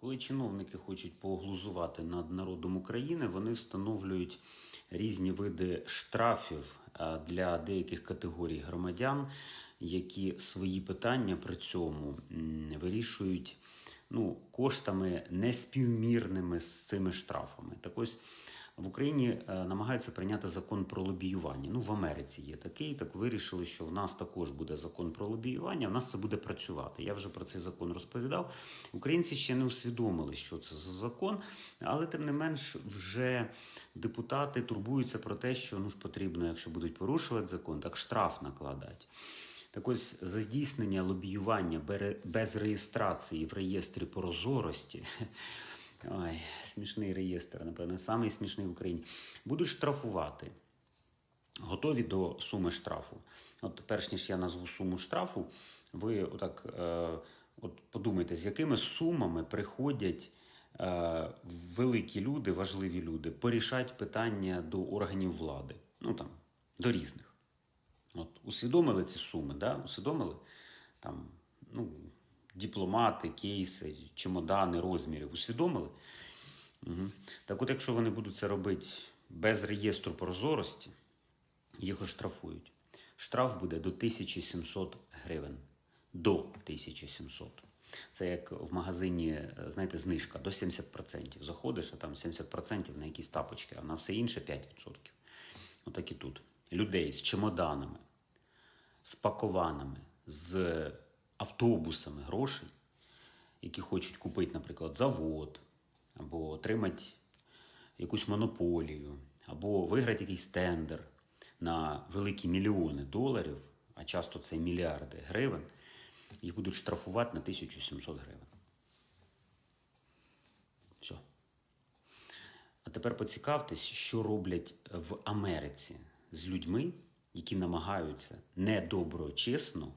Коли чиновники хочуть поглузувати над народом України, вони встановлюють різні види штрафів для деяких категорій громадян, які свої питання при цьому вирішують ну, коштами неспівмірними з цими штрафами. Так ось в Україні е, намагаються прийняти закон про лобіювання. Ну, в Америці є такий, так вирішили, що в нас також буде закон про лобіювання, в нас це буде працювати. Я вже про цей закон розповідав. Українці ще не усвідомили, що це за закон, але тим не менш, вже депутати турбуються про те, що ну ж потрібно, якщо будуть порушувати закон, так штраф накладати. Так ось за здійснення лобіювання без реєстрації в реєстрі прозорості. Ой, смішний реєстр, напевно, самий смішний в Україні. Будуть штрафувати. Готові до суми штрафу. От перш ніж я назву суму штрафу, ви отак е, от подумайте, з якими сумами приходять е, великі люди, важливі люди, порішати питання до органів влади. Ну там, до різних. От, усвідомили ці суми, да? усвідомили? Там, ну, дипломати, кейси, чемодани, розмірів. Усвідомили? Угу. Так от, якщо вони будуть це робити без реєстру прозорості, їх оштрафують. Штраф буде до 1700 гривень. До 1700. Це як в магазині, знаєте, знижка до 70%. Заходиш, а там 70% на якісь тапочки, а на все інше 5%. Отак і тут. Людей з чемоданами, з пакованими, з автобусами грошей, які хочуть купити, наприклад, завод, або отримати якусь монополію, або виграти якийсь тендер на великі мільйони доларів, а часто це мільярди гривень, їх будуть штрафувати на 1700 гривень. Все. А тепер поцікавтесь, що роблять в Америці з людьми, які намагаються недоброчесно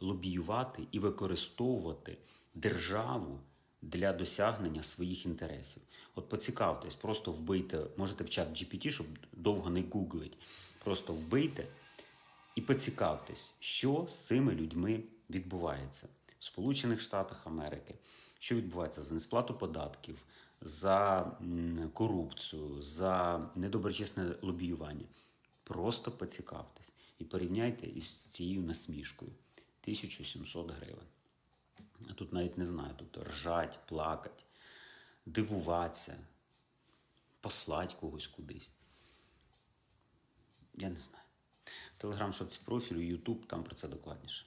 лобіювати і використовувати державу для досягнення своїх інтересів. От поцікавтесь, просто вбийте, можете в чат GPT, щоб довго не гуглить. Просто вбийте і поцікавтесь, що з цими людьми відбувається в Сполучених Штатах Америки, що відбувається за несплату податків, за корупцію, за недоброчесне лобіювання. Просто поцікавтесь і порівняйте із цією насмішкою 1700 гривень. А тут навіть не знаю, тобто ржать, плакать, дивуватися, послать когось кудись. Я не знаю. Телеграм шоці профілю, Ютуб, там про це докладніше.